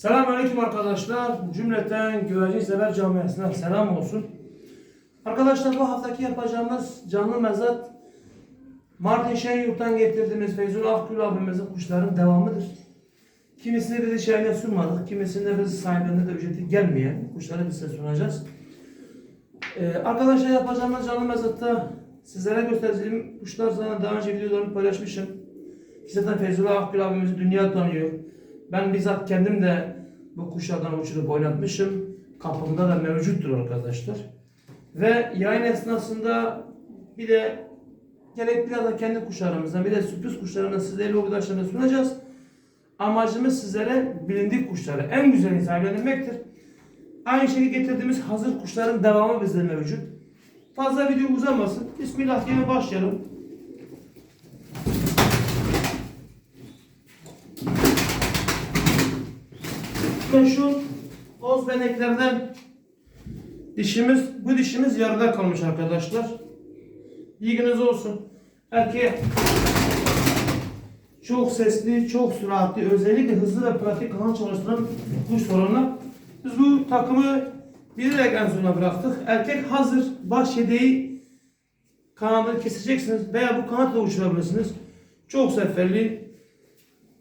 Selamünaleyküm arkadaşlar. Cümleten güvercin sever camiasına selam olsun. Arkadaşlar bu haftaki yapacağımız canlı mezat Mardin Şenyurt'tan getirdiğimiz Feyzullah Akgül abimizin kuşların devamıdır. Kimisini biz şehirine sunmadık, kimisinde biz sahiplerine de ücreti gelmeyen kuşları biz size sunacağız. Ee, arkadaşlar yapacağımız canlı mezatta sizlere göstereceğim kuşlar zaten daha önce videolarını paylaşmışım. Zaten Feyzullah Akgül abimizi dünya tanıyor. Ben bizzat kendim de bu kuşlardan uçurup oynatmışım. Kapımda da mevcuttur arkadaşlar. Ve yayın esnasında bir de gerek biraz da kendi kuşlarımızdan bir de sürpriz kuşlarını sizlerle arkadaşlarına sunacağız. Amacımız sizlere bilindik kuşları en güzelini sahiplendirmektir. Aynı şekilde getirdiğimiz hazır kuşların devamı bizde mevcut. Fazla video uzamasın. Bismillah diye başlayalım. Meşhur boz beneklerden dişimiz, bu dişimiz yarıda kalmış arkadaşlar. Bilginiz olsun. Erkeğe çok sesli, çok süratli, özellikle hızlı ve pratik kanal çalıştıran kuş sorunlar. Biz bu takımı bilerek en sona bıraktık. Erkek hazır, baş yedeği kanadını keseceksiniz veya bu kanatla uçurabilirsiniz. Çok seferli,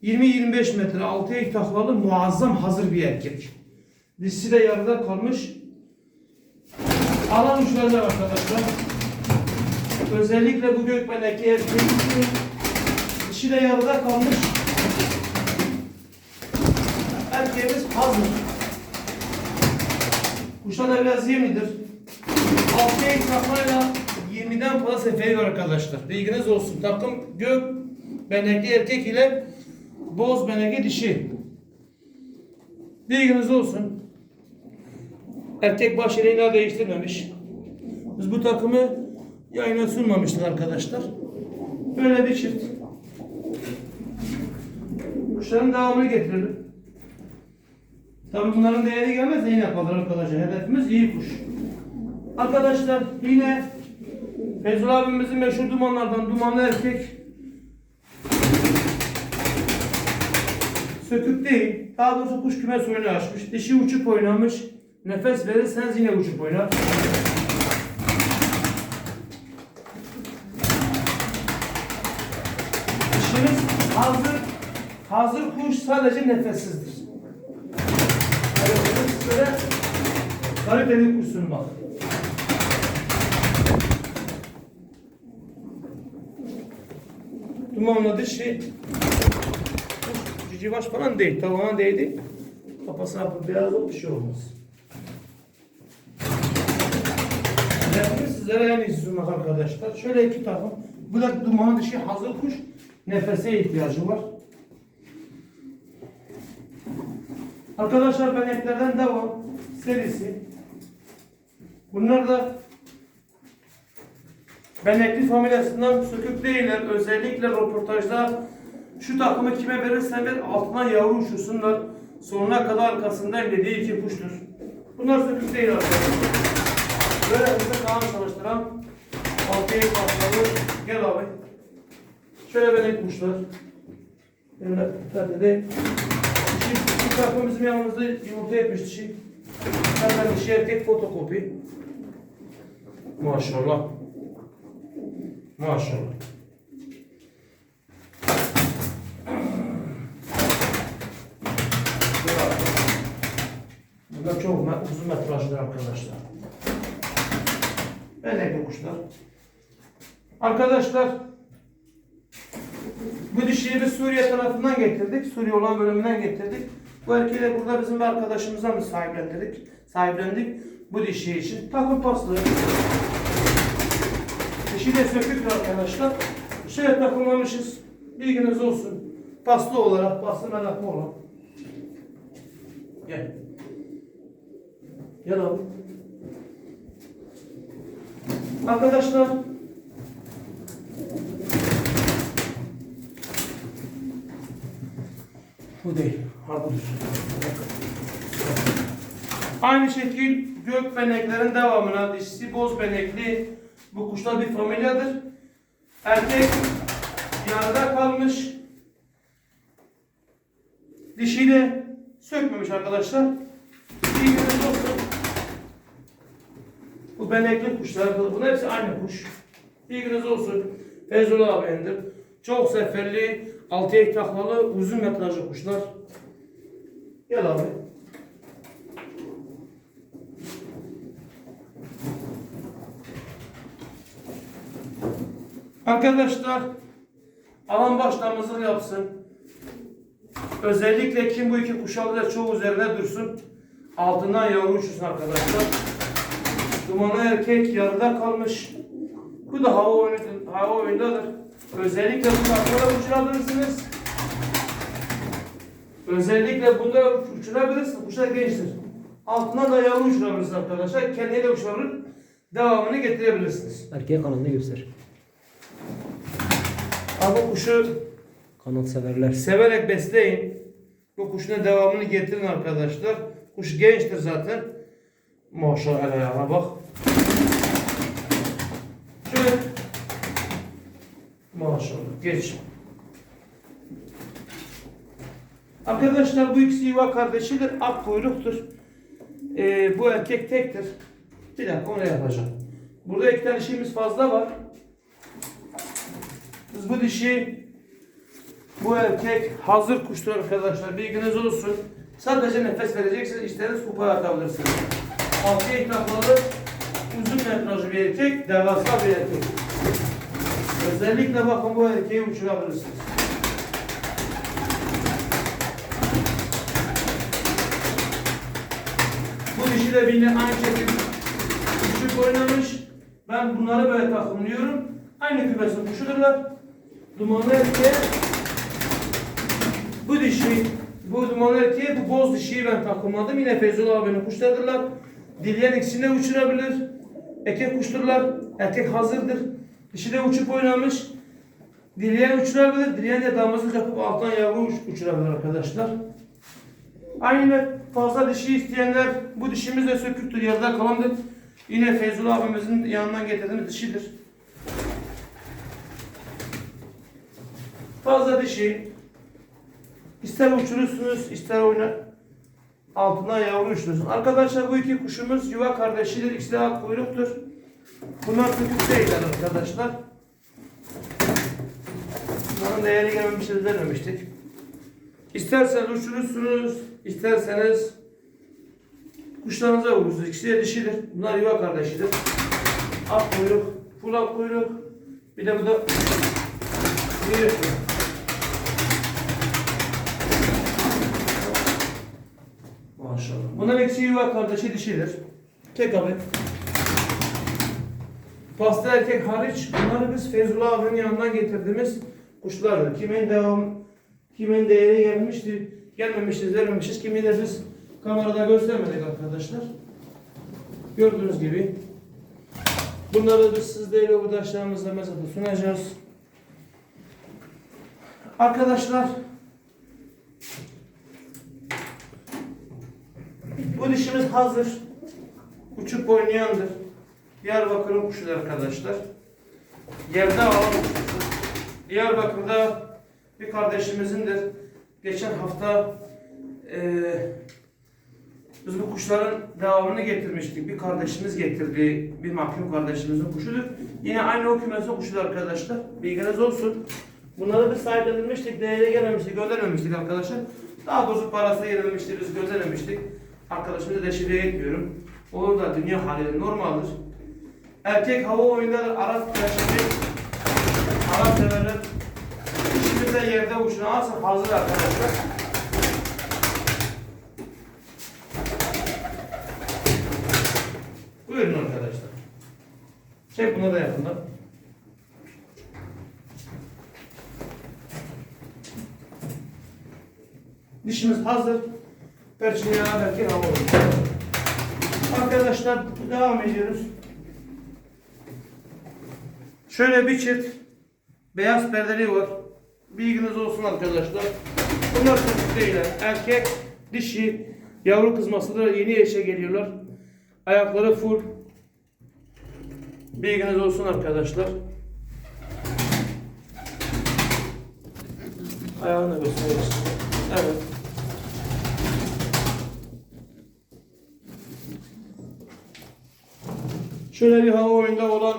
20-25 metre altıya ilk taklalı muazzam hazır bir erkek. Dişi de yarıda kalmış. Alan uçuracak arkadaşlar. Özellikle bu gökbenekli erkek dişi de yarıda kalmış. Erkeğimiz hazır. Kuşlar da biraz yemidir. Altıya ilk taklayla 20'den fazla seferi var arkadaşlar. Bilginiz olsun. Takım gök benekli erkek ile boz benekli dişi. Bilginiz olsun. Erkek başyeriğini daha değiştirmemiş. Biz bu takımı yayına sunmamıştık arkadaşlar. Böyle bir çift. Kuşların devamını getirelim. Tabii bunların değeri gelmezse yine kalır arkadaşlar. Hedefimiz iyi kuş. Arkadaşlar yine Fezul abimizin meşhur dumanlardan dumanlı erkek sökük değil. Daha doğrusu kuş kümes oyunu açmış. Dişi uçup oynamış. Nefes verirseniz yine uçup oynar. Dişimiz hazır, hazır kuş sadece nefessizdir. Evet, sizlere kaliteli kuş sunmak. Dumanla dişi Cicibaş falan değil. Tavana değdi. Kafasına biraz da bir şey olmaz. Hedefimiz sizlere en iyisi arkadaşlar. Şöyle iki takım. Bu da dumanı dişi hazır kuş. Nefese ihtiyacı var. Arkadaşlar beneklerden devam serisi. Bunlar da benekli familyasından sökük değiller. Özellikle röportajda şu takımı kime verirsen ver altına yavru uçursunlar. Sonuna kadar arkasından dediği iki kuştur. Bunlar sökük değil arkadaşlar. Böyle hızlı kanal çalıştıran altıya patladı. Gel abi. Şöyle benek kuşlar. Böyle perdede. Dişi, bu takım bizim yanımızda yumurta etmiş dişi. Hemen dişi erkek fotokopi. Maşallah. Maşallah. Bunlar çok uzun metrajlı arkadaşlar. Benekli kuşlar. Arkadaşlar bu dişiyi biz Suriye tarafından getirdik. Suriye olan bölümünden getirdik. Bu erkeği de burada bizim bir arkadaşımıza mı sahiplendirdik? Sahiplendik bu dişi için. Takım paslı. Dişi de söküktür arkadaşlar. Şöyle takımlamışız. Bilginiz olsun. Paslı olarak, paslı meraklı olan. Gel. Gel abi. Arkadaşlar Bu değil. Ha budur. Aynı şekil gök beneklerin devamına dişisi boz benekli bu kuşlar bir familyadır. Erkek yarıda kalmış. Dişi de sökmemiş arkadaşlar. Bilginiz olsun. Benekli kuşlar. Bunlar hepsi aynı kuş. Bilginiz olsun. Feyzullah abi'ndir. Çok seferli, altı ek taklalı, uzun metrajlı kuşlar. Gel abi. Arkadaşlar alan baş damızlık yapsın. Özellikle kim bu iki kuş alırsa çoğu üzerine dursun. Altından yavru uçursun arkadaşlar. Dumanlı erkek yarıda kalmış. Bu da hava, oyunu, hava oyundadır. Özellikle bu taklara uçurabilirsiniz. Özellikle bunda uçurabilirsiniz. Kuşlar gençtir. Altından da yavru uçurabilirsiniz arkadaşlar. Kendiyle uçurabilir. Devamını getirebilirsiniz. Erkeğe kanalını göster. Ama bu kuşu Kanat severler. severek besleyin. Bu kuşun devamını getirin arkadaşlar. Kuş gençtir zaten. Maşallah bak. Şöyle. Maşallah geç. Arkadaşlar bu ikisi yuva kardeşidir. Ak kuyruktur. Ee, bu erkek tektir. Bir dakika onu yapacağım. Burada iki tane şeyimiz fazla var. Biz bu dişi bu erkek hazır kuştur arkadaşlar. Bilginiz olsun. Sadece nefes vereceksiniz. İsterseniz kupaya atabilirsiniz. Altı ekranlı uzun metrajlı bir erkek, devasa bir erkek. Özellikle bakın bu erkeği uçurabilirsiniz. Bu dişi de yine aynı şekilde küçük oynamış. Ben bunları böyle takımlıyorum. Aynı kümesin kuşudurlar. Dumanlı erkeğe bu dişi, bu dumanlı erkeğe bu boz dişiyi ben takımladım. Yine Feyzullah abinin kuşlardırlar. Dileyen ikisini uçurabilir. Erkek kuşturlar. Erkek hazırdır. Dişi de uçup oynamış. Dileyen uçurabilir. Dileyen de damızlık yapıp alttan yavru uç- uçurabilir arkadaşlar. Aynı fazla dişi isteyenler bu dişimiz de söküktür. Yarıda kalandır. Yine Feyzullah abimizin yanından getirdiğimiz dişidir. Fazla dişi. İster uçurursunuz, ister oyna altından yavru uçurursun. Arkadaşlar bu iki kuşumuz yuva kardeşidir. İkisi de ak kuyruktur. Bunlar kötü değiller arkadaşlar. Bunların değeri gelmemişiz vermemiştik. İsterseniz uçurursunuz, isterseniz kuşlarınıza vurursunuz. İkisi de dişidir. Bunlar yuva kardeşidir. Ak kuyruk, full ak kuyruk. Bir de bu da kuyruk. Maşallah. Bunların eksiği yuva kardeşi dişidir. Tek abi. Pasta erkek hariç bunları biz Feyzullah abinin yanından getirdiğimiz kuşlardır. Kimin devam, kimin değeri gelmişti, gelmemişiz, vermemişiz. Kimi de biz kamerada göstermedik arkadaşlar. Gördüğünüz gibi. Bunları biz siz değerli arkadaşlarımızla mesela sunacağız. Arkadaşlar Bu dişimiz hazır. Uçup oynayandır. Diyarbakır'ın kuşudur arkadaşlar. Yerde alan. Diyarbakır'da bir kardeşimizindir. Geçen hafta eee biz bu kuşların devamını getirmiştik. Bir kardeşimiz getirdi. Bir mahkum kardeşimizin kuşudur. Yine aynı o kümesin kuşudur arkadaşlar. Bilginiz olsun. Bunları biz sahiplenmiştik. Değeri gelmemiştik. Göndermemiştik arkadaşlar. Daha doğrusu parası yenilmişti. Biz göndermemiştik. Arkadaşımıza deşifre etmiyorum. Olur da dünya hali normaldir. Erkek hava oyunları Arap karşılığı Arap severler. İkimiz de yerde uçuna alsın hazır arkadaşlar. Buyurun arkadaşlar. Çek bunu da yakından. Dişimiz hazır. Perçin yağı erkek hava oyunu. Arkadaşlar devam ediyoruz. Şöyle bir çift beyaz perdeli var. Bilginiz olsun arkadaşlar. Bunlar çocuk değiller. Erkek, dişi, yavru kızmasıdır. Yeni eşe geliyorlar. Ayakları full. Bilginiz olsun arkadaşlar. Ayağını gösteririz. Evet. Şöyle bir hava oyunda olan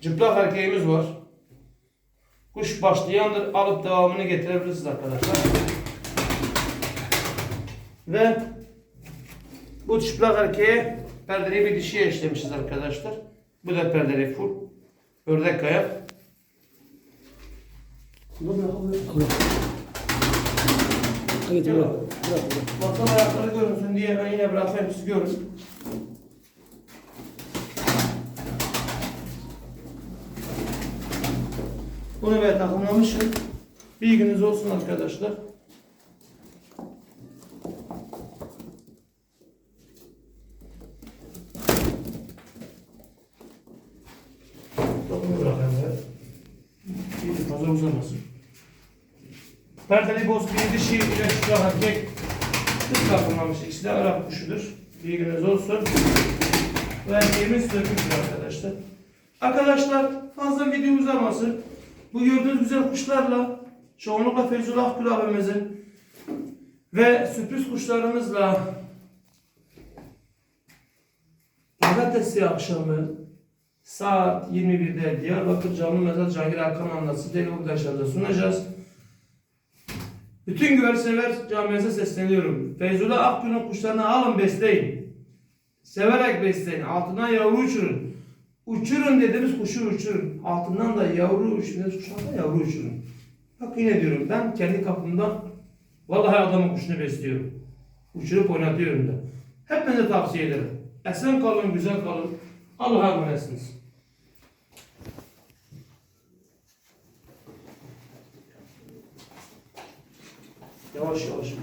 cıplak erkeğimiz var. Kuş başlayandır alıp devamını getirebilirsiniz arkadaşlar. Ve bu çıplak erkeğe perdeli bir dişi eşlemişiz arkadaşlar. Bu da perdeli full. Ördek kayak. Masal ayakları görünsün diye ben yine bırakayım siz görün. Bunu böyle takımlamışım. Bilginiz olsun arkadaşlar. Boz bir dişi ile şu erkek kız takımlamış. İkisi de Arap kuşudur. Bilginiz olsun. Ve erkeğimiz sökmüştür arkadaşlar. Arkadaşlar fazla video uzamasın. Bu gördüğünüz güzel kuşlarla çoğunlukla Feyzullah abimizin ve sürpriz kuşlarımızla Pazartesi akşamı saat 21'de Diyarbakır Canlı Mezar Cangir Hakan Anlatsı değerli arkadaşlarımıza sunacağız. Bütün güvercinsever camiasına sesleniyorum. Feyzullah Akgül'ün kuşlarını alın besleyin. Severek besleyin. Altından yavru uçurun. Uçurun dediğimiz kuşu uçurun. Altından da yavru uçurun. kuşlardan yavru uçurun. Bak yine diyorum ben kendi kapımdan vallahi adamın kuşunu besliyorum. Uçurup oynatıyorum da. Hepinize tavsiye ederim. Esen kalın, güzel kalın. Allah'a emanetsiniz. Yavaş yavaş.